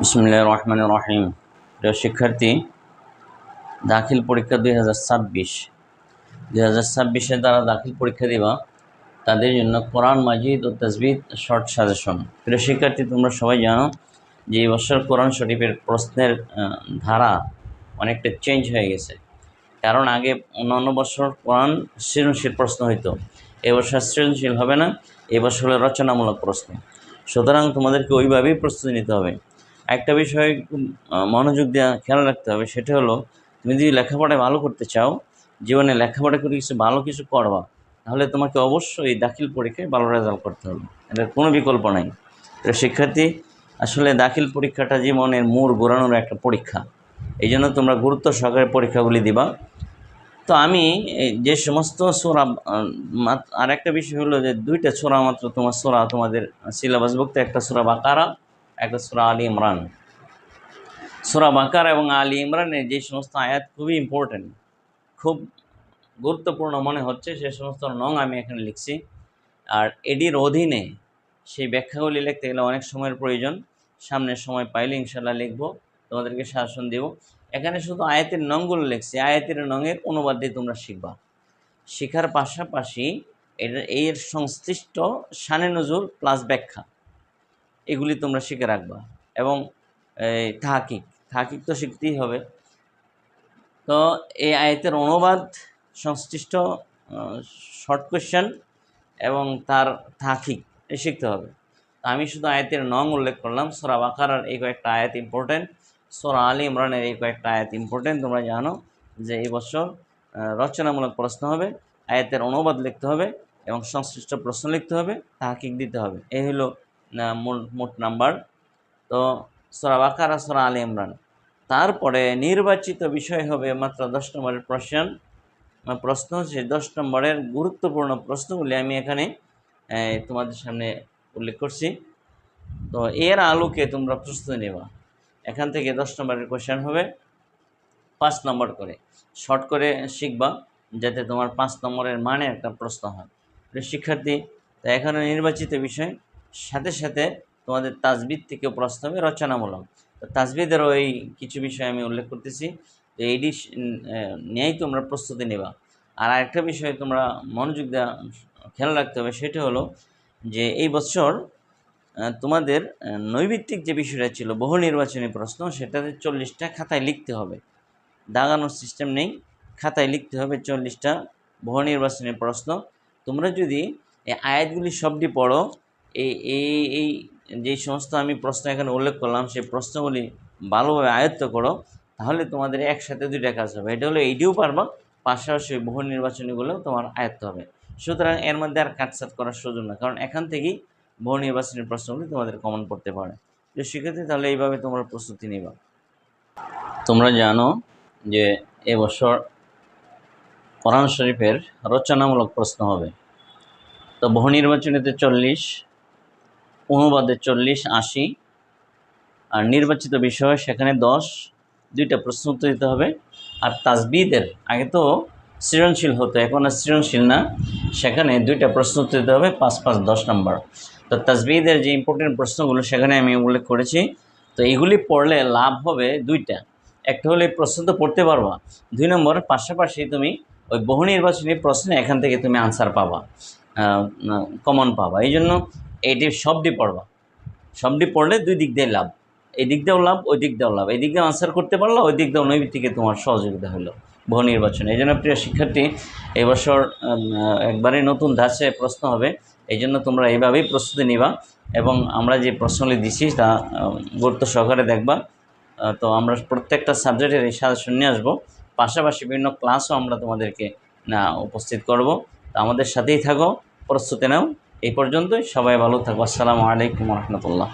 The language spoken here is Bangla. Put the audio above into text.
বিসমুল্লাহ রহমান রহিম। প্রিয় শিক্ষার্থী, দাখিল পরীক্ষা দুই হাজার ছাব্বিশ। দুই হাজার ছাব্বিশে যারা দাখিল পরীক্ষা দিবা, তাদের জন্য কোরআন মাজিদ ও তসবিদ শর্ট সাজেশন। প্রিয় শিক্ষার্থী, তোমরা সবাই জানো যে এই বছর কোরআন শরীফের প্রশ্নের ধারা অনেকটা চেঞ্জ হয়ে গেছে। কারণ আগে অন্যান্য বছর কোরআন সৃজনশীল প্রশ্ন হইতো। এবছর সৃজনশীল হবে না এবছর হলো রচনামূলক প্রশ্ন। সুতরাং তোমাদেরকে ওইভাবেই প্রস্তুতি নিতে হবে। একটা বিষয় মনোযোগ দেওয়া, খেয়াল রাখতে হবে, সেটা হলো, তুমি যদি লেখাপড়ায় ভালো করতে চাও, জীবনে লেখাপড়া করে কিছু ভালো কিছু করবা, তাহলে তোমাকে অবশ্যই দাখিল পরীক্ষায় ভালো রেজাল্ট করতে হবে। এটার কোনো বিকল্প নাই। তো শিক্ষার্থী, আসলে দাখিল পরীক্ষাটা জীবনের মূর ঘোরানোর একটা পরীক্ষা। এই জন্য তোমরা গুরুত্ব সহকারে পরীক্ষাগুলি দিবা। তো আমি যে সমস্ত সোরা আর একটা বিষয় হলো যে দুইটা সোরা মাত্র তোমার সোরা, তোমাদের সিলেবাসভুক্ত একটা সোরা বাকারা একটা সোরা আলী ইমরান। সোরা বাকারা এবং আলী ইমরানের যে সমস্ত আয়াত খুবই ইম্পর্ট্যান্ট খুব গুরুত্বপূর্ণ মনে হচ্ছে, সে সমস্ত নং আমি এখানে লিখছি। আর এডির অধীনে সেই ব্যাখ্যাগুলি লিখতে গেলে অনেক সময়ের প্রয়োজন। সামনের সময় পাইলে ইনশাল্লাহ লিখব, তোমাদেরকে শাসন দেব। এখানে শুধু আয়াতের নংগুলো লিখছি, আয়াতের নংয়ের অনুবাদ দিয়ে তোমরা শিখবা। শেখার পাশাপাশি এর এর সংশ্লিষ্ট সানে নজুর প্লাস ব্যাখ্যা। এগুলি তোমরা শিখে রাখবা। এবং তাহাকিক তাহাকিক তো শিখতেই হবে। তো এই আয়াতের অনুবাদ সংশ্লিষ্ট শর্ট কোয়েশ্চেন এবং তার তাহাকিক এ শিখতে হবে। আমি শুধু আয়াতের নং উল্লেখ করলাম, সোরা বাকারার এই কয়েকটা আয়াত ইম্পর্টেন্ট সোরা আলী ইমরানের এই কয়েকটা আয়াত ইম্পর্টেন্ট তোমরা জানো যে এই বছর রচনামূলক প্রশ্ন হবে, আয়াতের অনুবাদ লিখতে হবে এবং সংশ্লিষ্ট প্রশ্ন লিখতে হবে, তাহাকিক দিতে হবে। এই হলো মোট নাম্বার। তো সোরা বাকারা, সোরা আলী ইমরান। তারপরে নির্বাচিত বিষয় হবে মাত্র দশ নম্বরের প্রশ্ন। প্রশ্ন সেই দশ নম্বরের গুরুত্বপূর্ণ প্রশ্নগুলি আমি এখানে তোমাদের সামনে উল্লেখ করছি। তো এর আলোকে তোমরা প্রস্তুতি নেবা। এখান থেকে দশ নম্বরের কোশ্চেন হবে। পাঁচ নম্বর করে। শর্ট করে শিখবা, যাতে তোমার পাঁচ নম্বরের মানে একটা প্রশ্ন হয়। শিক্ষার্থী, তো এখানে নির্বাচিত বিষয় সাথে সাথে তোমাদের তাজবিদ থেকে হবে রচনামূলক। তাজবিদেরও এই কিছু বিষয় আমি উল্লেখ করতেছি। তো এইটি নিয়েই তোমরা প্রস্তুতি নেবা। আর আরেকটা বিষয় তোমরা মনোযোগ দেওয়া খেয়াল রাখতে হবে সেটা হলো যে এই বছর তোমাদের আহ, নৈবিত্তিক যে বিষয়টা ছিল বহু নির্বাচনী প্রশ্ন সেটাতে চল্লিশটা খাতায় লিখতে হবে। দাগানোর সিস্টেম নেই। খাতায় লিখতে হবে চল্লিশটা বহু নির্বাচনী প্রশ্ন। তোমরা যদি এই আয়াতগুলি সবটি পড়ো এই এই এই যে সমস্ত আমি প্রশ্ন এখানে উল্লেখ করলাম, সেই প্রশ্নগুলি ভালোভাবে আয়ত্ত করো, তাহলে তোমাদের একসাথে দুইটা কাজ হবে। এটা হলো এইটিও পারবা, পাশাপাশি বহু নির্বাচনীগুলো তোমার আয়ত্ত হবে। সুতরাং এর মধ্যে আর কাটসাট করার সুযোগ না কারণ এখান থেকেই বহু নির্বাচনী প্রশ্নগুলি তোমাদের কমন পড়তে পারে। তো সেক্ষেত্রে তাহলে এইভাবে তোমরা প্রস্তুতি নিবা। তোমরা জানো যে এবছর কোরআন শরীফের রচনামূলক প্রশ্ন হবে। তো বহু নির্বাচনীতে চল্লিশ অনুবাদে চল্লিশ, আশি। আর নির্বাচিত বিষয়, সেখানে দশ। দুইটা প্রশ্ন উত্তর দিতে হবে। আর তাজবিদের আগে তো সৃজনশীল হতো, এখন আর সৃজনশীল না। সেখানে দুইটা প্রশ্ন উত্তর দিতে হবে, পাঁচ পাঁচ দশ নম্বর। তো তাজবিদের যে ইম্পর্টেন্ট প্রশ্নগুলো, সেখানে আমি উল্লেখ করেছি। তো এগুলি পড়লে লাভ হবে দুইটা। একটা হলে প্রশ্ন তো পড়তে পারবা। দুই নম্বর, পাশাপাশি তুমি ওই বহু নির্বাচনী প্রশ্নে এখান থেকে তুমি আনসার পাবা। কমন পাবা। এই জন্য এইটি সবটি পড়বা। সবটি পড়লে দুই দিক দিয়ে লাভ। এই দিক দিয়েও লাভ, ওই দিক দিয়েও লাভ। এই দিক দিয়ে আনসার করতে পারল, ওই দিক দিয়েও নৈবিত্তিকে তোমার সহযোগিতা হলো বহু নির্বাচনে এই জন্য প্রিয় শিক্ষার্থী এবছর একবারে নতুন ধাঁচে প্রশ্ন হবে। এই জন্য তোমরা এইভাবেই প্রস্তুতি নিবা এবং আমরা যে প্রশ্নগুলি দিছি তা গুরুত্ব সহকারে দেখবা। তো আমরা প্রত্যেকটা সাবজেক্টের এই সাজেশন নিয়ে আসব। পাশাপাশি বিভিন্ন ক্লাসও আমরা তোমাদেরকে উপস্থিত করব। তো আমাদের সাথেই থাকো, প্রস্তুতি নাও। এই পর্যন্তই। সবাই ভালো থাকো। আসসালামু আলাইকুম রহমতুল্লাহ।